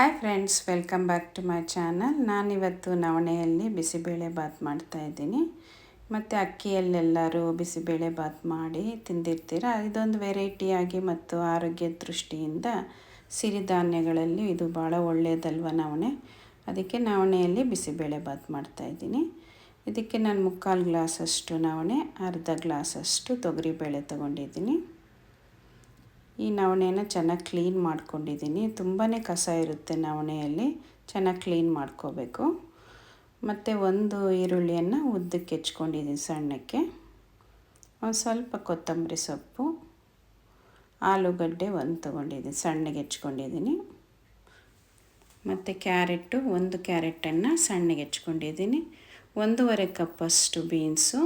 Hi friends welcome back to my channel ನಾನಿವತ್ತು ನವಣೆಯಲ್ಲಿ ಬಿಸಿಬೇಳೆ ಬಾತ್ ಮಾಡ್ತಾ ಇದ್ದೀನಿ. ಮತ್ತು ಅಕ್ಕಿಯಲ್ಲೆಲ್ಲರೂ ಬಿಸಿಬೇಳೆ ಬಾತ್ ಮಾಡಿ ತಿಂದಿರ್ತೀರ? ಇದೊಂದು ವೆರೈಟಿಯಾಗಿ ಮತ್ತು ಆರೋಗ್ಯ ದೃಷ್ಟಿಯಿಂದ ಸಿರಿಧಾನ್ಯಗಳಲ್ಲಿ ಇದು ಭಾಳ ಒಳ್ಳೆಯದಲ್ವ ನವಣೆ? ಅದಕ್ಕೆ ನವಣೆಯಲ್ಲಿ ಬಿಸಿಬೇಳೆ ಬಾತ್ ಮಾಡ್ತಾಯಿದ್ದೀನಿ ಇದಕ್ಕೆ ನಾನು ಮುಕ್ಕಾಲು ಗ್ಲಾಸಷ್ಟು ನವಣೆ, ಅರ್ಧ ಗ್ಲಾಸಷ್ಟು ತೊಗರಿಬೇಳೆ ತೊಗೊಂಡಿದ್ದೀನಿ. ಈ ನವಣೆಯನ್ನು ಚೆನ್ನಾಗಿ ಕ್ಲೀನ್ ಮಾಡ್ಕೊಂಡಿದ್ದೀನಿ. ತುಂಬಾ ಕಸ ಇರುತ್ತೆ ನವಣೆಯಲ್ಲಿ. ಚೆನ್ನಾಗಿ ಕ್ಲೀನ್ ಮಾಡ್ಕೋಬೇಕು. ಮತ್ತು ಒಂದು ಈರುಳ್ಳಿಯನ್ನು ಉದ್ದಕ್ಕೆ ಹೆಚ್ಕೊಂಡಿದ್ದೀನಿ ಸಣ್ಣಕ್ಕೆ. ಒಂದು ಸ್ವಲ್ಪ ಕೊತ್ತಂಬರಿ ಸೊಪ್ಪು, ಆಲೂಗಡ್ಡೆ ಒಂದು ತೊಗೊಂಡಿದ್ದೀನಿ, ಸಣ್ಣಗೆ ಹೆಚ್ಕೊಂಡಿದ್ದೀನಿ. ಮತ್ತು ಕ್ಯಾರೆಟು ಒಂದು ಕ್ಯಾರೆಟನ್ನು ಸಣ್ಣಗೆ ಹೆಚ್ಕೊಂಡಿದ್ದೀನಿ. ಒಂದೂವರೆ ಕಪ್ಪಷ್ಟು ಬೀನ್ಸು,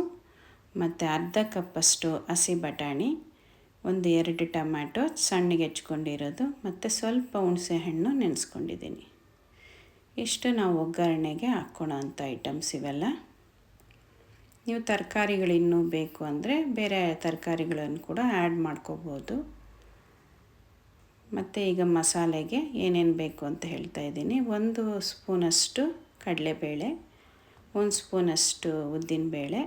ಮತ್ತು ಅರ್ಧ ಕಪ್ಪಷ್ಟು ಹಸಿ ಬಟಾಣಿ. ಒಂದು ಎರಡು ಟೊಮ್ಯಾಟೊ ಸಣ್ಣಗೆ ಹೆಚ್ಕೊಂಡಿರೋದು ಮತ್ತು ಸ್ವಲ್ಪ ಹುಣಸೆ ಹಣ್ಣು ನೆನೆಸ್ಕೊಂಡಿದ್ದೀನಿ. ಇಷ್ಟು ನಾವು ಒಗ್ಗರಣೆಗೆ ಹಾಕ್ಕೊಳೋ ಅಂಥ ಐಟಮ್ಸ್ ಇವೆಲ್ಲ. ನೀವು ತರಕಾರಿಗಳು ಇನ್ನೂ ಬೇಕು ಅಂದರೆ ಬೇರೆ ತರಕಾರಿಗಳನ್ನು ಕೂಡ ಆ್ಯಡ್ ಮಾಡ್ಕೋಬೋದು. ಮತ್ತು ಈಗ ಮಸಾಲೆಗೆ ಏನೇನು ಬೇಕು ಅಂತ ಹೇಳ್ತಾ ಇದ್ದೀನಿ. ಒಂದು ಸ್ಪೂನಷ್ಟು ಕಡಲೆಬೇಳೆ, ಒಂದು ಸ್ಪೂನಷ್ಟು ಉದ್ದಿನಬೇಳೆ,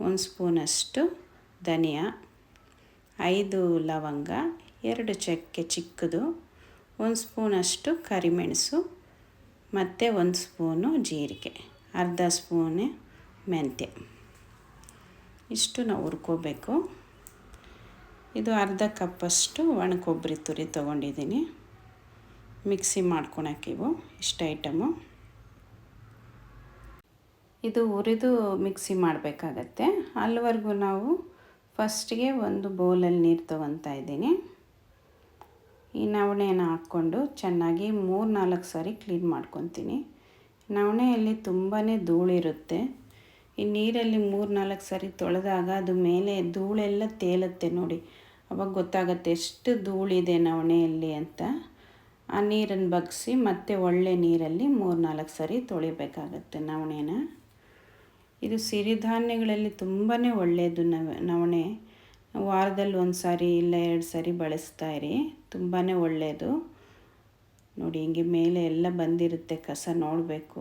ಒಂದು ಸ್ಪೂನಷ್ಟು ಧನಿಯಾ ಐದು ಲವಂಗ, ಎರಡು ಚಕ್ಕೆ ಚಿಕ್ಕದು, ಒಂದು ಸ್ಪೂನಷ್ಟು ಕರಿಮೆಣಸು, ಮತ್ತು ಒಂದು ಸ್ಪೂನು ಜೀರಿಗೆ, ಅರ್ಧ ಸ್ಪೂನು ಮೆಂತ್ಯ. ಇಷ್ಟು ನಾವು ಹುರ್ಕೋಬೇಕು. ಇದು ಅರ್ಧ ಕಪ್ಪಷ್ಟು ಒಣ ಕೊಬ್ಬರಿ ತುರಿ ತೊಗೊಂಡಿದ್ದೀನಿ. ಮಿಕ್ಸಿ ಮಾಡ್ಕೊಳಕ್ಕೆ ಇವು, ಇಷ್ಟು ಐಟಮು ಇದು ಹುರಿದು ಮಿಕ್ಸಿ ಮಾಡಬೇಕಾಗತ್ತೆ. ಅಲ್ಲಿವರೆಗೂ ನಾವು ಫಸ್ಟಿಗೆ ಒಂದು ಬೌಲಲ್ಲಿ ನೀರು ತೊಗೊತಾ ಇದ್ದೀನಿ. ಈ ನವಣೆಯನ್ನು ಹಾಕ್ಕೊಂಡು ಚೆನ್ನಾಗಿ ಮೂರು ನಾಲ್ಕು ಸಾರಿ ಕ್ಲೀನ್ ಮಾಡ್ಕೊತೀನಿ. ನವಣೆಯಲ್ಲಿ ತುಂಬಾ ಧೂಳಿರುತ್ತೆ ಈ ನೀರಲ್ಲಿ ಮೂರು ನಾಲ್ಕು ಸಾರಿ ತೊಳೆದಾಗ ಅದು ಮೇಲೆ ಧೂಳೆಲ್ಲ ತೇಲುತ್ತೆ ನೋಡಿ. ಅವಾಗ ಗೊತ್ತಾಗುತ್ತೆ ಎಷ್ಟು ಧೂಳಿದೆ ನವಣೆಯಲ್ಲಿ ಅಂತ. ಆ ನೀರನ್ನು ಬಗ್ಸಿ ಮತ್ತೆ ಒಳ್ಳೆ ನೀರಲ್ಲಿ ಮೂರು ನಾಲ್ಕು ಸಾರಿ ತೊಳಿಬೇಕಾಗತ್ತೆ ನವಣೆನ. ಇದು ಸಿರಿಧಾನ್ಯಗಳಲ್ಲಿ ತುಂಬಾ ಒಳ್ಳೆಯದು ನವ, ನವಣೆ. ವಾರದಲ್ಲಿ ಒಂದು ಸಾರಿ ಇಲ್ಲ ಎರಡು ಸಾರಿ ಬಳಸ್ತಾ ಇರಿ. ತುಂಬಾ ಒಳ್ಳೆಯದು ನೋಡಿ ಹಿಂಗೆ ಮೇಲೆ ಎಲ್ಲ ಬಂದಿರುತ್ತೆ ಕಸ ನೋಡಬೇಕು.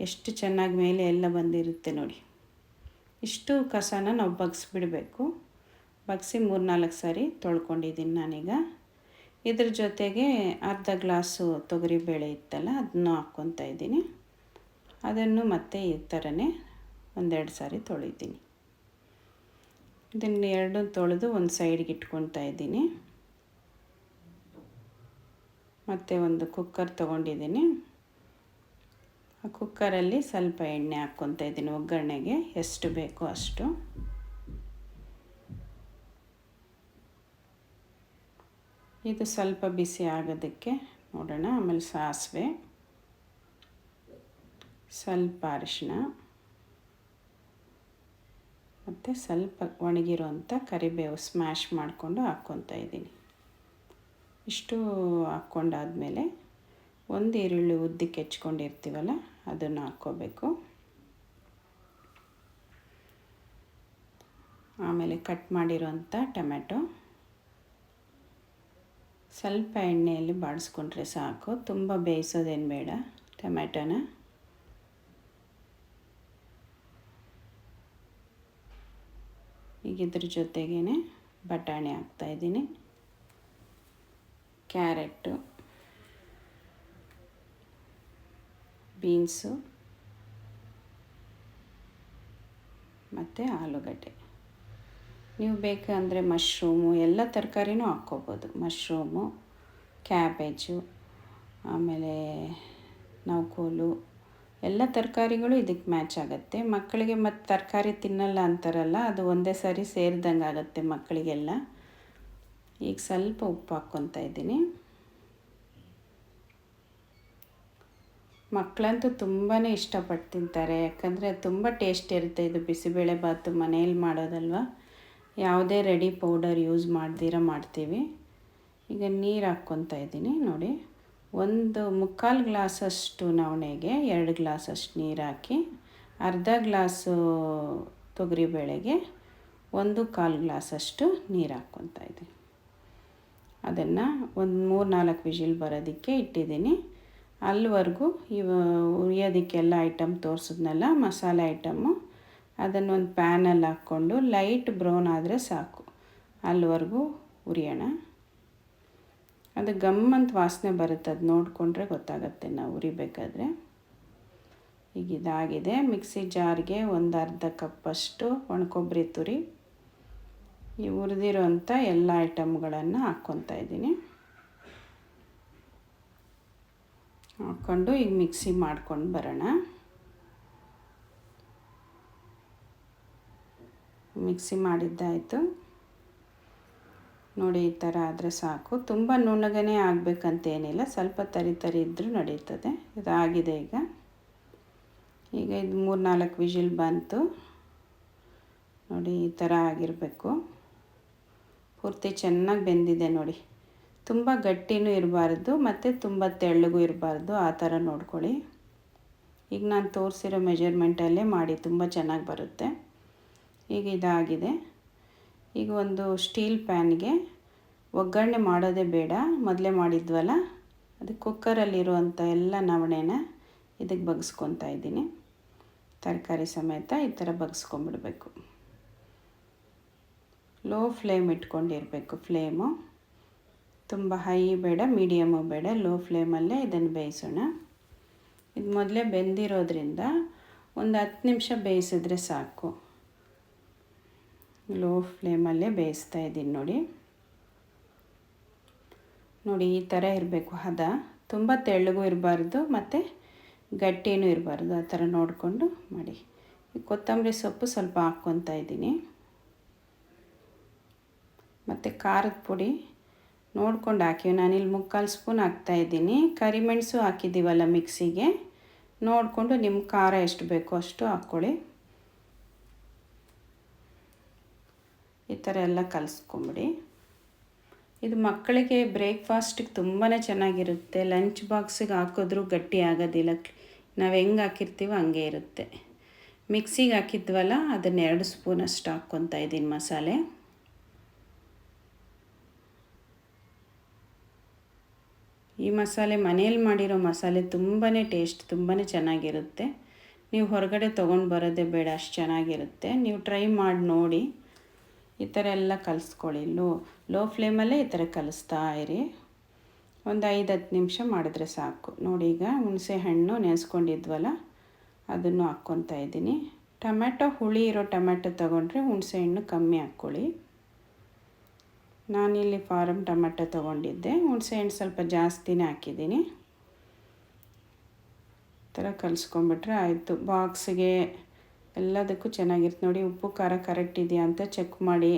ಎಷ್ಟು ಚೆನ್ನಾಗಿ ಮೇಲೆ ಎಲ್ಲ ಬಂದಿರುತ್ತೆ ನೋಡಿ. ಇಷ್ಟು ಕಸನ ನಾವು ಬಗ್ಸಿಬಿಡಬೇಕು. ಬಗ್ಸಿ ಮೂರು ನಾಲ್ಕು ಸಾರಿ ತೊಳ್ಕೊಂಡಿದ್ದೀನಿ ನಾನೀಗ. ಇದ್ರ ಜೊತೆಗೆ ಅರ್ಧ ಗ್ಲಾಸು ತೊಗರಿಬೇಳೆ ಇತ್ತಲ್ಲ ಅದನ್ನು ಹಾಕ್ಕೊತಾ ಇದ್ದೀನಿ. ಅದನ್ನು ಮತ್ತೆ ಈ ಥರನೇ ಒಂದೆರಡು ಸಾರಿ ತೊಳಿತೀನಿ. ಇದನ್ನು ಎರಡು ತೊಳೆದು ಒಂದು ಸೈಡ್ಗೆ ಇಟ್ಕೊತಾ ಇದ್ದೀನಿ. ಮತ್ತು ಒಂದು ಕುಕ್ಕರ್ ತೊಗೊಂಡಿದ್ದೀನಿ. ಆ ಕುಕ್ಕರಲ್ಲಿ ಸ್ವಲ್ಪ ಎಣ್ಣೆ ಹಾಕ್ಕೊತಾ ಇದ್ದೀನಿ. ಒಗ್ಗರಣೆಗೆ ಎಷ್ಟು ಬೇಕೋ ಅಷ್ಟು. ಇದು ಸ್ವಲ್ಪ ಬಿಸಿ ಆಗೋದಕ್ಕೆ ನೋಡೋಣ. ಆಮೇಲೆ ಸಾಸಿವೆ, ಸ್ವಲ್ಪ ಅರಿಶಿನ ಮತ್ತು ಸ್ವಲ್ಪ ಒಣಗಿರೋಂಥ ಕರಿಬೇವು ಸ್ಮ್ಯಾಶ್ ಮಾಡಿಕೊಂಡು ಹಾಕ್ಕೊತಾ ಇದ್ದೀನಿ. ಇಷ್ಟು ಹಾಕ್ಕೊಂಡಾದಮೇಲೆ ಒಂದು ಈರುಳ್ಳಿ ಉದ್ದಕ್ಕೆ ಹೆಚ್ಕೊಂಡಿರ್ತೀವಲ್ಲ, ಅದನ್ನು ಹಾಕ್ಕೋಬೇಕು. ಆಮೇಲೆ ಕಟ್ ಮಾಡಿರೋಂಥ ಟೊಮೆಟೊ. ಸ್ವಲ್ಪ ಎಣ್ಣೆಯಲ್ಲಿ ಬಾಡಿಸ್ಕೊಂಡ್ರೆ ಸಾಕು. ತುಂಬ ಬೇಯಿಸೋದೇನು ಬೇಡ ಟೊಮೆಟೊನ. ಈಗ ಇದ್ರ ಜೊತೆಗೇ ಬಟಾಣಿ ಹಾಕ್ತಾಯಿದ್ದೀನಿ ಕ್ಯಾರೆಟು, ಬೀನ್ಸು, ಮತ್ತು ಆಲೂಗಡ್ಡೆ. ನೀವು ಬೇಕಂದರೆ ಮಶ್ರೂಮು, ಎಲ್ಲ ತರಕಾರಿನೂ ಹಾಕ್ಕೋಬೋದು. ಮಶ್ರೂಮು, ಕ್ಯಾಬೇಜು, ಆಮೇಲೆ ನೌಕೋಲು ಎಲ್ಲ ತರಕಾರಿಗಳು ಇದಕ್ಕೆ ಮ್ಯಾಚ್ ಆಗುತ್ತೆ. ಮಕ್ಕಳಿಗೆ ಮತ್ತು ತರಕಾರಿ ತಿನ್ನಲ್ಲ ಅಂತಾರಲ್ಲ, ಅದು ಒಂದೇ ಸಾರಿ ಸೇರಿದಂಗೆ ಆಗುತ್ತೆ ಮಕ್ಕಳಿಗೆಲ್ಲ. ಈಗ ಸ್ವಲ್ಪ ಉಪ್ಪು ಹಾಕ್ಕೊತಾ ಇದ್ದೀನಿ. ಮಕ್ಕಳಂತೂ ತುಂಬಾ ಇಷ್ಟಪಟ್ಟು ತಿಂತಾರೆ, ಯಾಕಂದರೆ ತುಂಬ ಟೇಸ್ಟ್ ಇರುತ್ತೆ ಇದು ಬಿಸಿಬೇಳೆ ಬಾತು ಮನೇಲಿ ಮಾಡೋದಲ್ವ. ಯಾವುದೇ ರೆಡಿ ಪೌಡರ್ ಯೂಸ್ ಮಾಡ್ದಿರ ಮಾಡ್ತೀವಿ. ಈಗ ನೀರು ಹಾಕ್ಕೊತಾ ಇದ್ದೀನಿ ನೋಡಿ. ಒಂದು ಮುಕ್ಕಾಲು ಗ್ಲಾಸಷ್ಟು ನವಣೆಗೆ ಎರಡು ಗ್ಲಾಸಷ್ಟು ನೀರು ಹಾಕಿ ಅರ್ಧ ಗ್ಲಾಸು ತೊಗರಿಬೇಳೆಗೆ ಒಂದು ಕಾಲು ಗ್ಲಾಸಷ್ಟು ನೀರು ಹಾಕ್ಕೊತಾ ಇದ್ದೀನಿ ಅದನ್ನು ಒಂದು ಮೂರು ನಾಲ್ಕು ವಿಜಿಲ್ ಬರೋದಕ್ಕೆ ಇಟ್ಟಿದ್ದೀನಿ. ಅಲ್ಲಿವರೆಗೂ ಇವ ಉರಿಯೋದಕ್ಕೆಲ್ಲ ಐಟಮ್ ತೋರಿಸಿದ್ನಲ್ಲ, ಮಸಾಲೆ ಐಟಮ್ಮು ಅದನ್ನೊಂದು ಪ್ಯಾನಲ್ಲಿ ಹಾಕ್ಕೊಂಡು ಲೈಟ್ ಬ್ರೌನ್ ಆದರೆ ಸಾಕು. ಅಲ್ಲಿವರೆಗೂ ಉರಿಯೋಣ. ಅದು ಗಮ್ಮಂತ ವಾಸನೆ ಬರುತ್ತೆ, ಅದು ನೋಡಿಕೊಂಡ್ರೆ ಗೊತ್ತಾಗುತ್ತೆ ನಾವು ಉರಿಬೇಕಾದ್ರೆ. ಈಗ ಇದಾಗಿದೆ ಮಿಕ್ಸಿ ಜಾರ್ಗೆ ಒಂದು ಅರ್ಧ ಕಪ್ಪಷ್ಟು ಒಣಕೊಬ್ಬರಿ ತುರಿ. ಈ ಹುರಿದಿರೋಂಥ ಎಲ್ಲ ಐಟಮ್ಗಳನ್ನು ಹಾಕ್ಕೊತಾ ಇದ್ದೀನಿ. ಹಾಕ್ಕೊಂಡು ಈಗ ಮಿಕ್ಸಿ ಮಾಡ್ಕೊಂಡು ಬರೋಣ. ಮಿಕ್ಸಿ ಮಾಡಿದ್ದಾಯಿತು. ನೋಡಿ, ಈ ಥರ ಆದರೆ ಸಾಕು. ತುಂಬ ನುಣ್ಣಗನೇ ಆಗಬೇಕಂತೇನಿಲ್ಲ ಸ್ವಲ್ಪ ತರಿ ತರಿ ಇದ್ದರೂ ನಡೀತದೆ. ಇದಾಗಿದೆ ಈಗ. ಈಗ ಇದು ಮೂರು ನಾಲ್ಕು ವಿಜಿಲ್ ಬಂತು. ನೋಡಿ, ಈ ಥರ ಆಗಿರಬೇಕು. ಪೂರ್ತಿ ಚೆನ್ನಾಗಿ ಬೆಂದಿದೆ ನೋಡಿ. ತುಂಬ ಗಟ್ಟಿನೂ ಇರಬಾರ್ದು, ಮತ್ತು ತುಂಬ ತೆಳ್ಳಗೂ ಇರಬಾರ್ದು. ಆ ಥರ ನೋಡ್ಕೊಳ್ಳಿ. ಈಗ ನಾನು ತೋರಿಸಿರೋ ಮೆಜರ್ಮೆಂಟಲ್ಲೇ ಮಾಡಿ, ತುಂಬ ಚೆನ್ನಾಗಿ ಬರುತ್ತೆ. ಈಗ ಇದಾಗಿದೆ. ಈಗ ಒಂದು ಸ್ಟೀಲ್ ಪ್ಯಾನ್ಗೆ ಒಗ್ಗರಣೆ ಮಾಡೋದೇ ಬೇಡ. ಮೊದಲೇ ಮಾಡಿದ್ವಲ್ಲ, ಅದು ಕುಕ್ಕರಲ್ಲಿರುವಂಥ ಎಲ್ಲ ನವಣೆನ ಇದಕ್ಕೆ ಬಗ್ಸ್ಕೊತಾ ಇದ್ದೀನಿ. ತರಕಾರಿ ಸಮೇತ ಈ ಥರ ಬಗ್ಸ್ಕೊಂಬಿಡ್ಬೇಕು. ಲೋ ಫ್ಲೇಮ್ ಇಟ್ಕೊಂಡಿರಬೇಕು ಫ್ಲೇಮು. ತುಂಬ ಹೈ ಬೇಡ, ಮೀಡಿಯಮು ಬೇಡ, ಲೋ ಫ್ಲೇಮಲ್ಲೇ ಇದನ್ನು ಬೇಯಿಸೋಣ. ಇದು ಮೊದಲೇ ಬೆಂದಿರೋದ್ರಿಂದ ಒಂದು ಹತ್ತು ನಿಮಿಷ ಬೇಯಿಸಿದ್ರೆ ಸಾಕು. ಲೋ ಫ್ಲೇಮಲ್ಲೇ ಬೇಯಿಸ್ತಾ ಇದ್ದೀನಿ ನೋಡಿ. ನೋಡಿ ಈ ಥರ ಇರಬೇಕು ಹದ. ತುಂಬ ತೆಳ್ಳಗೂ ಇರಬಾರ್ದು, ಮತ್ತು ಗಟ್ಟಿನೂ ಇರಬಾರ್ದು. ಆ ಥರ ನೋಡಿಕೊಂಡು ಮಾಡಿ. ಕೊತ್ತಂಬರಿ ಸೊಪ್ಪು ಸ್ವಲ್ಪ ಹಾಕ್ಕೊತಾ ಇದ್ದೀನಿ. ಮತ್ತು ಖಾರದ ಪುಡಿ ನೋಡ್ಕೊಂಡು ಹಾಕಿವಿ ನಾನಿಲ್ಲಿ ಮುಕ್ಕಾಲು ಸ್ಪೂನ್ ಹಾಕ್ತಾಯಿದ್ದೀನಿ ಕರಿಮೆಣಸು ಹಾಕಿದ್ದೀವಲ್ಲ ಮಿಕ್ಸಿಗೆ. ನೋಡಿಕೊಂಡು ನಿಮ್ಮ ಖಾರ ಎಷ್ಟು ಬೇಕೋ ಅಷ್ಟು ಹಾಕ್ಕೊಳ್ಳಿ. ಈ ಥರ ಎಲ್ಲ ಕಲಿಸ್ಕೊಂಬಿಡಿ. ಇದು ಮಕ್ಕಳಿಗೆ ಬ್ರೇಕ್ಫಾಸ್ಟಿಗೆ ತುಂಬಾ ಚೆನ್ನಾಗಿರುತ್ತೆ. ಲಂಚ್ ಬಾಕ್ಸಿಗೆ ಹಾಕಿದ್ರೂ ಗಟ್ಟಿ ಆಗೋದಿಲ್ಲ. ನಾವು ಹೆಂಗೆ ಹಾಕಿರ್ತೀವೋ ಹಂಗೆ ಇರುತ್ತೆ. ಮಿಕ್ಸಿಗೆ ಹಾಕಿದ್ವಲ್ಲ, ಅದನ್ನು ಎರಡು ಸ್ಪೂನಷ್ಟು ಹಾಕ್ಕೊತಾ ಇದ್ದೀನಿ ಮಸಾಲೆ. ಈ ಮಸಾಲೆ ಮನೇಲಿ ಮಾಡಿರೋ ಮಸಾಲೆ ತುಂಬಾ ಟೇಸ್ಟ್ ತುಂಬಾ ಚೆನ್ನಾಗಿರುತ್ತೆ. ನೀವು ಹೊರಗಡೆ ತೊಗೊಂಡು ಬರೋದೇ ಬೇಡ, ಅಷ್ಟು ಚೆನ್ನಾಗಿರುತ್ತೆ. ನೀವು ಟ್ರೈ ಮಾಡಿ ನೋಡಿ. ಈ ಥರ ಎಲ್ಲ ಕಲಿಸ್ಕೊಳ್ಳಿ. ಲೋ ಲೋ ಫ್ಲೇಮಲ್ಲೇ ಈ ಥರ ಕಲಿಸ್ತಾ ಇರಿ. ಒಂದು ಐದು ಹತ್ತು ನಿಮಿಷ ಮಾಡಿದ್ರೆ ಸಾಕು. ನೋಡಿ ಈಗ ಹುಣಸೆ ಹಣ್ಣು ನೆನೆಸ್ಕೊಂಡಿದ್ವಲ್ಲ, ಅದನ್ನು ಹಾಕ್ಕೊತಾ ಇದ್ದೀನಿ. ಟೊಮೆಟೊ ಹುಳಿ ಇರೋ ಟೊಮೆಟೊ ತೊಗೊಂಡ್ರೆ ಹುಣಸೆ ಹಣ್ಣು ಕಮ್ಮಿ ಹಾಕ್ಕೊಳ್ಳಿ. ನಾನಿಲ್ಲಿ ಫಾರಮ್ ಟೊಮೆಟೊ ತೊಗೊಂಡಿದ್ದೆ. ಹುಣಸೆ ಹಣ್ಣು ಸ್ವಲ್ಪ ಜಾಸ್ತಿನೇ ಹಾಕಿದ್ದೀನಿ. ಈ ಥರ ಕಲಿಸ್ಕೊಂಬಿಟ್ರೆ ಆಯಿತು. ಬಾಕ್ಸಿಗೆ ಎಲ್ಲದಕ್ಕೂ ಚೆನ್ನಾಗಿರುತ್ತೆ. ನೋಡಿ, ಉಪ್ಪು, ಖಾರ ಕರೆಕ್ಟ್ ಇದೆಯಾ ಅಂತ ಚೆಕ್ ಮಾಡಿ.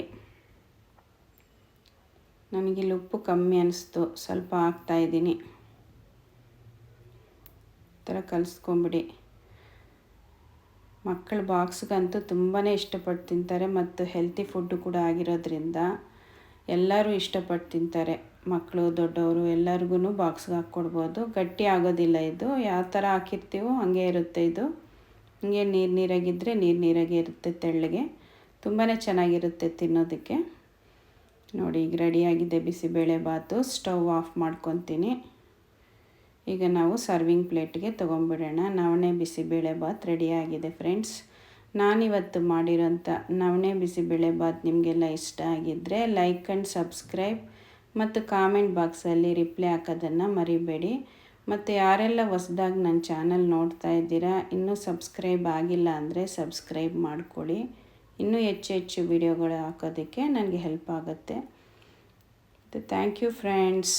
ನನಗಿಲ್ಲಿ ಉಪ್ಪು ಕಮ್ಮಿ ಅನಿಸ್ತು. ಸ್ವಲ್ಪ ಹಾಕ್ತಾಯಿದ್ದೀನಿ ಥರ ಕಲಿಸ್ಕೊಂಬಿಡಿ. ಮಕ್ಕಳು ಬಾಕ್ಸ್ಗಂತೂ ತುಂಬಾ ಇಷ್ಟಪಟ್ಟು ತಿಂತಾರೆ ಮತ್ತು ಹೆಲ್ತಿ ಫುಡ್ಡು ಕೂಡ ಆಗಿರೋದ್ರಿಂದ ಎಲ್ಲರೂ ಇಷ್ಟಪಟ್ಟು ತಿಂತಾರೆ. ಮಕ್ಕಳು, ದೊಡ್ಡವರು ಎಲ್ಲರಿಗೂ ಬಾಕ್ಸ್ಗೆ ಹಾಕ್ಕೊಡ್ಬೋದು. ಗಟ್ಟಿ ಆಗೋದಿಲ್ಲ ಇದು. ಯಾವ ಥರ ಹಾಕಿರ್ತೀವೋ ಹಾಗೆ ಇರುತ್ತೆ ಇದು. ಹಿಂಗೆ ನೀರು ನೀರಾಗಿದ್ದರೆ ನೀರು ನೀರಾಗೆ ಇರುತ್ತೆ ತೆಳ್ಳಗೆ. ತುಂಬಾ ಚೆನ್ನಾಗಿರುತ್ತೆ ತಿನ್ನೋದಕ್ಕೆ. ನೋಡಿ, ಈಗ ರೆಡಿಯಾಗಿದೆ ಬಿಸಿಬೇಳೆ ಬಾತು. ಸ್ಟವ್ ಆಫ್ ಮಾಡ್ಕೊತೀನಿ. ಈಗ ನಾವು ಸರ್ವಿಂಗ್ ಪ್ಲೇಟ್ಗೆ ತೊಗೊಂಬಿಡೋಣ ನವಣೆ ಬಿಸಿಬೇಳೆ ಬಾತ್ ರೆಡಿಯಾಗಿದೆ ಫ್ರೆಂಡ್ಸ್ ನಾನಿವತ್ತು ಮಾಡಿರೋಂಥ ನವಣೆ ಬಿಸಿಬೇಳೆ ಬಾತ್ ನಿಮಗೆಲ್ಲ ಇಷ್ಟ ಆಗಿದ್ದರೆ ಲೈಕ್ ಆ್ಯಂಡ್ ಸಬ್ಸ್ಕ್ರೈಬ್ ಮತ್ತು ಕಾಮೆಂಟ್ ಬಾಕ್ಸಲ್ಲಿ ರಿಪ್ಲೈ ಹಾಕೋದನ್ನು ಮರಿಬೇಡಿ. ಮತ್ತು ಯಾರೆಲ್ಲ ಹೊಸ್ದಾಗಿ ನನ್ನ ಚಾನಲ್ ನೋಡ್ತಾ ಇದ್ದೀರಾ, ಇನ್ನೂ ಸಬ್ಸ್ಕ್ರೈಬ್ ಆಗಿಲ್ಲ ಅಂದರೆ ಸಬ್ಸ್ಕ್ರೈಬ್ ಮಾಡ್ಕೊಳ್ಳಿ. ಇನ್ನೂ ಹೆಚ್ಚು ಹೆಚ್ಚು ವಿಡಿಯೋಗಳು ಹಾಕೋದಕ್ಕೆ ನನಗೆ ಹೆಲ್ಪ್ ಆಗುತ್ತೆ. Thank you friends